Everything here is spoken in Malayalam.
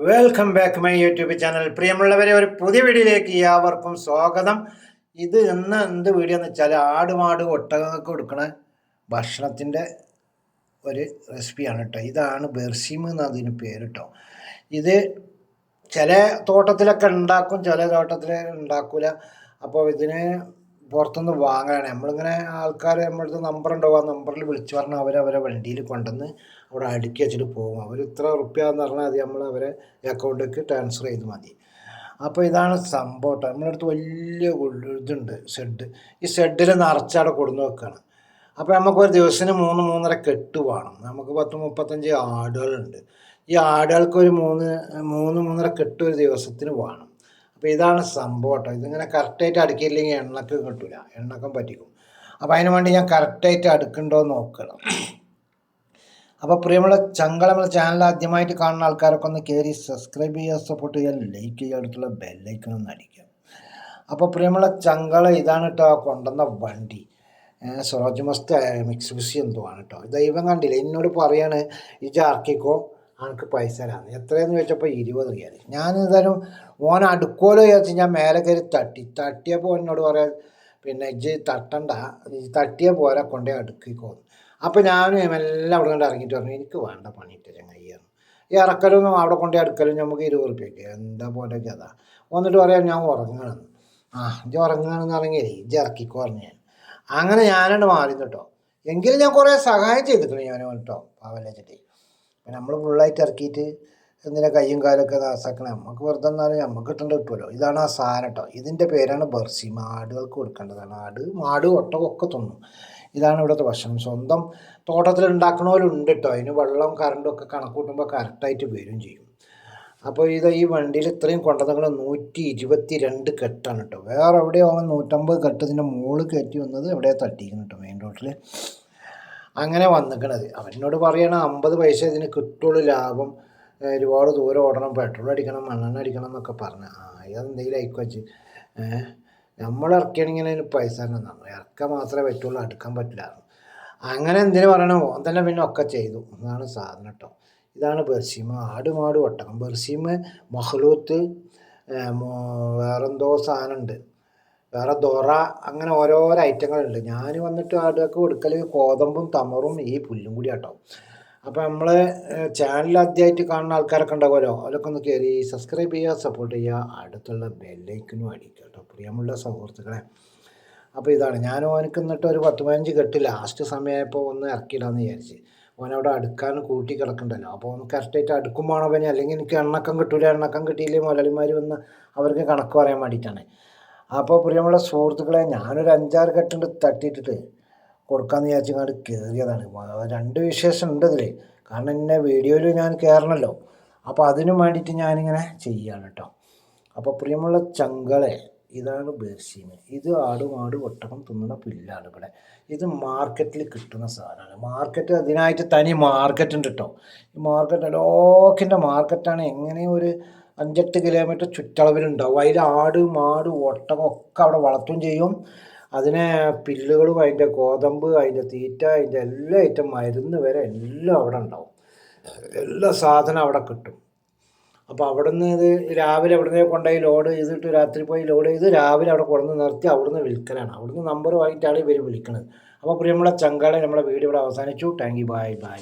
Welcome back my YouTube channel പ്രിയമുള്ളവരെ ഒരു പുതിയ വീഡിയോയിലേക്ക് ഏവർക്കും സ്വാഗതം. ഇത് ഇന്ന് എന്ത് വീഡിയോ എന്ന് വെച്ചാൽ ആടുമാട് ഒട്ടകങ്ങൾക്ക് കൊടുക്കണ ഭക്ഷണത്തിന്റെ ഒരു റെസിപ്പിയാണ് കേട്ടോ ഇതാണ് ബെർസിം എന്ന് അതിന് പേര് കേട്ടോ ഇത് ചില തോട്ടത്തിലൊക്കെ ഉണ്ടാക്കും ചില തോട്ടത്തിൽ ഉണ്ടാക്കില്ല അപ്പോൾ ഇതിന് പുറത്തുനിന്ന് വാങ്ങലാണ്. നമ്മളിങ്ങനെ ആൾക്കാർ നമ്മളടുത്ത് നമ്പർ ഉണ്ടാവും ആ നമ്പറിൽ വിളിച്ചു പറഞ്ഞാൽ അവർ അവരെ വണ്ടിയിൽ കൊണ്ടുവന്ന് അവിടെ അടുക്കി വെച്ചിട്ട് പോകും. അവർ ഇത്ര റുപ്യ എന്ന് പറഞ്ഞാൽ അത് നമ്മൾ അവരെ അക്കൗണ്ടിലേക്ക് ട്രാൻസ്ഫർ ചെയ്ത് മതി. അപ്പോൾ ഇതാണ് സംഭവം കേട്ടോ നമ്മുടെ അടുത്ത് വലിയ ഇതുണ്ട് ഷെഡ് ഈ ഷെഡിൽ നിറച്ചവിടെ കൊടുന്ന് വെക്കുകയാണ് അപ്പോൾ നമുക്കൊരു ദിവസത്തിന് മൂന്ന് മൂന്നര കെട്ട് വേണം. നമുക്ക് പത്ത് മുപ്പത്തഞ്ച് ആടുകളുണ്ട്. ഈ ആടുകൾക്ക് ഒരു മൂന്ന് മൂന്ന് മൂന്നര കെട്ട് ഒരു ദിവസത്തിന് വേണം. അപ്പോൾ ഇതാണ് സംഭവം കേട്ടോ. ഇതിങ്ങനെ കറക്റ്റായിട്ട് അടുക്കിയില്ലെങ്കിൽ എണ്ണക്ക് കിട്ടില്ല എണ്ണക്കം പറ്റിക്കും. അപ്പോൾ അതിന് വേണ്ടി ഞാൻ കറക്റ്റായിട്ട് അടുക്കുന്നുണ്ടോ എന്ന് നോക്കണം. അപ്പോൾ പ്രിയമുള്ള ചങ്കള ചാനൽ ആദ്യമായിട്ട് കാണുന്ന ആൾക്കാരൊക്കെ ഒന്ന് കയറി സബ്സ്ക്രൈബ് ചെയ്യുക സപ്പോർട്ട് ചെയ്യുക ലൈക്ക് ചെയ്യുക അടുത്തുള്ള ബെല്ലൈക്കൺ ഒന്ന് അടിക്കുക. അപ്പോൾ പ്രിയമുള്ള ചങ്കള ഇതാണ് കേട്ടോ കൊണ്ടുവന്ന വണ്ടി. സ്വരാജ് മസ്ത് മിക്സ് ബിസി എന്തോ ആണ് കേട്ടോ. ദൈവം കണ്ടില്ല എന്നോട് പറയാണ് ഈ ചാർക്കിക്കോ എനിക്ക് പൈസ തരാന്ന് എത്രയെന്ന് ചോദിച്ചപ്പോൾ ഇരുപത് റിയാൽ ഞാൻ എന്തായാലും ഓൻ അടുക്കോലോ വിചാരിച്ച് ഞാൻ മേലെ കയറി തട്ടി. തട്ടിയപ്പോൾ എന്നോട് പറയാൻ പിന്നെ ഇജ്ജ് തട്ടണ്ട. തട്ടിയ പോലെ കൊണ്ടേ അടുക്കിക്കോന്നു അപ്പോൾ ഞാനും എല്ലാം അവിടെ കൊണ്ട് ഇറങ്ങിയിട്ട് പറഞ്ഞു എനിക്ക് വേണ്ട പണിയിട്ട് ചങ്ങയ്യായിരുന്നു ഈ ഇറക്കലൊന്നും അവിടെ കൊണ്ടേ അടുക്കലും നമുക്ക് ഇരുപത് റുപ്യക്ക്. എന്താ പോലെ അതാ വന്നിട്ട് പറയാം ഞാൻ ഉറങ്ങണം. ആ ഇജ്ജ് ഉറങ്ങണമെന്ന് ഇറങ്ങിയേ ഇജ്ജ് ഇറക്കിക്കോ പറഞ്ഞു ഞാൻ. അങ്ങനെ ഞാനാണ് മാറി കേട്ടോ എങ്കിലും ഞാൻ കുറേ സഹായം ചെയ്തിട്ടുണ്ട് ഞാൻ കേട്ടോ പാവല്ലേ പിന്നെ നമ്മൾ ഫുള്ളായിട്ട് ഇറക്കിയിട്ട് എന്തിനാ കയ്യും കാലൊക്കെ നാസാക്കണേ നമുക്ക് വെറുതെ എന്നാലും നമുക്ക് കിട്ടേണ്ട കിട്ടുമല്ലോ ഇതാണ് ആ സാധനം കേട്ടോ ഇതിന്റെ പേരാണ് ബർസി. മാടുകൾക്ക് കൊടുക്കേണ്ടതാണ്. ആട് മാട് ഒട്ടകമൊക്കെ തിന്നും. ഇതാണ് ഇവിടുത്തെ ഭക്ഷണം. സ്വന്തം തോട്ടത്തിൽ ഉണ്ടാക്കണവരുണ്ട് കേട്ടോ അതിന് വെള്ളം കറണ്ടും ഒക്കെ കണക്ക് കൂട്ടുമ്പോൾ കറക്റ്റായിട്ട് വരും ചെയ്യും. അപ്പോൾ ഇത് ഈ വണ്ടിയിൽ ഇത്രയും കൊണ്ടുവന്നങ്ങൾ നൂറ്റി ഇരുപത്തി രണ്ട് കെട്ടാണ് കേട്ടോ വേറെ എവിടെയോ അവൻ നൂറ്റമ്പത് കെട്ടതിന്റെ മുകളിൽ കയറ്റി വന്നത് എവിടെയോ തട്ടിക്കുന്നു കേട്ടോ മെയിൻ റോഡിൽ അങ്ങനെ വന്നിക്കണത്. അവനോട് പറയണ അമ്പത് പൈസ ഇതിന് കിട്ടുള്ളൂ ലാഭം. ഒരുപാട് ദൂരം ഓടണം പെട്രോൾ അടിക്കണം മണ്ണെണ്ണ അടിക്കണം എന്നൊക്കെ പറഞ്ഞു. ആ അതെന്തെങ്കിലും ആയിക്കോ വെച്ച് ഏഹ് നമ്മൾ ഇറക്കുകയാണെങ്കിൽ അതിന് പൈസ തന്നെ നമ്മൾ ഇറക്കാൻ മാത്രമേ പറ്റുള്ളൂ അടുക്കാൻ പറ്റില്ല. അങ്ങനെ എന്തിനു പറയണോ? ഓൻ തന്നെ പിന്നെ ഒക്കെ ചെയ്തു. അതാണ് സാധനം കേട്ടോ. ഇതാണ് ബർസീമ ആടുമാട് ഒട്ടകം ബർസീമ മഹ്ലൂത്ത് വേറെന്തോ സാധനമുണ്ട്. വേറെ ദൊറ അങ്ങനെ ഓരോരോ ഐറ്റങ്ങളുണ്ട് ഞാൻ വന്നിട്ട് ആടുകൾക്ക് കൊടുക്കൽ കോതമ്പും തമറും ഈ പുല്ലും കൂടി കേട്ടോ അപ്പോൾ നമ്മൾ ചാനൽ ആദ്യമായിട്ട് കാണുന്ന ആൾക്കാരൊക്കെ ഉണ്ടാവുമല്ലോ അവരൊക്കെ ഒന്ന് കയറി സബ്സ്ക്രൈബ് ചെയ്യുക സപ്പോർട്ട് ചെയ്യുക. അടുത്തുള്ള ബെല്ലൈക്കനും അടിക്കുക കേട്ടോ പ്രിയമുള്ള സുഹൃത്തുക്കളെ. അപ്പോൾ ഇതാണ്. ഞാൻ ഓനക്ക് എന്നിട്ട് ഒരു പത്ത് പതിനഞ്ച് കെട്ട് ലാസ്റ്റ് സമയമായപ്പോൾ ഒന്ന് ഇറക്കിയിടാന്ന് വിചാരിച്ച്. ഓനവിടെ അടുക്കാൻ കൂട്ടി കിടക്കണ്ടല്ലോ. അപ്പോൾ ഒന്ന് കറക്റ്റായിട്ട് അടുക്കുമ്പോഴാണോ പിന്നെ അല്ലെങ്കിൽ എനിക്ക് എണ്ണക്കം കിട്ടൂല. എണ്ണക്കം കിട്ടിയില്ലേ മുതലാളിമാർ വന്ന് അവർക്ക് കണക്ക് പറയാൻ വേണ്ടിയിട്ടാണ്. അപ്പോൾ പ്രിയമുള്ള സുഹൃത്തുക്കളെ ഞാനൊരു അഞ്ചാറ് കെട്ടുണ്ട് തട്ടിയിട്ടിട്ട് കൊടുക്കാമെന്ന് വിചാരിച്ചങ്ങാണ്ട് കയറിയതാണ് രണ്ട് വിശേഷം ഉണ്ട് ഇതിൽ കാരണം എന്നെ വീഡിയോയിൽ ഞാൻ കയറണമല്ലോ അപ്പോൾ അതിനു വേണ്ടിയിട്ട് ഞാനിങ്ങനെ ചെയ്യുകയാണ് കേട്ടോ അപ്പോൾ പ്രിയമുള്ള ചങ്കളെ ഇതാണ് ബേർസീന് ഇത് ആടും ആട് ഒട്ടകം തിന്നുന്ന പുല്ലാണ് ഇവിടെ. ഇത് മാർക്കറ്റിൽ കിട്ടുന്ന സാധനമാണ്. മാർക്കറ്റ് അതിനായിട്ട് തനി മാർക്കറ്റ് ഉണ്ട് കേട്ടോ ഈ മാർക്കറ്റ് ലോക്കിന്റെ മാർക്കറ്റാണ് എങ്ങനെയും ഒരു അഞ്ചെട്ട് കിലോമീറ്റർ ചുറ്റളവിലുണ്ടാവും. അതിൽ ആട് മാട് ഒട്ടകം ഒക്കെ അവിടെ വളർത്തുകയും ചെയ്യും. അതിനെ പില്ലുകളും അതിന്റെ ഗോതമ്പ് അതിന്റെ തീറ്റ അതിന്റെ എല്ലാ ഐറ്റം മരുന്ന് വരെ എല്ലാം അവിടെ ഉണ്ടാവും. എല്ലാ സാധനം അവിടെ കിട്ടും. അപ്പോൾ അവിടെ നിന്ന് ഇത് രാവിലെ അവിടെ കൊണ്ടുപോയി ലോഡ് ചെയ്തിട്ട് രാത്രി പോയി ലോഡ് ചെയ്ത് രാവിലെ അവിടെ കൊണ്ടു നിർത്തി അവിടുന്ന് വിൽക്കലാണ്. അവിടുന്ന് നമ്പർ വാങ്ങിയിട്ടാണ് ഇവർ വിളിക്കുന്നത് അപ്പോൾ പ്രിയമുള്ള ചങ്കാളെ നമ്മുടെ വീട് ഇവിടെ അവസാനിച്ചു. Thank you bye bye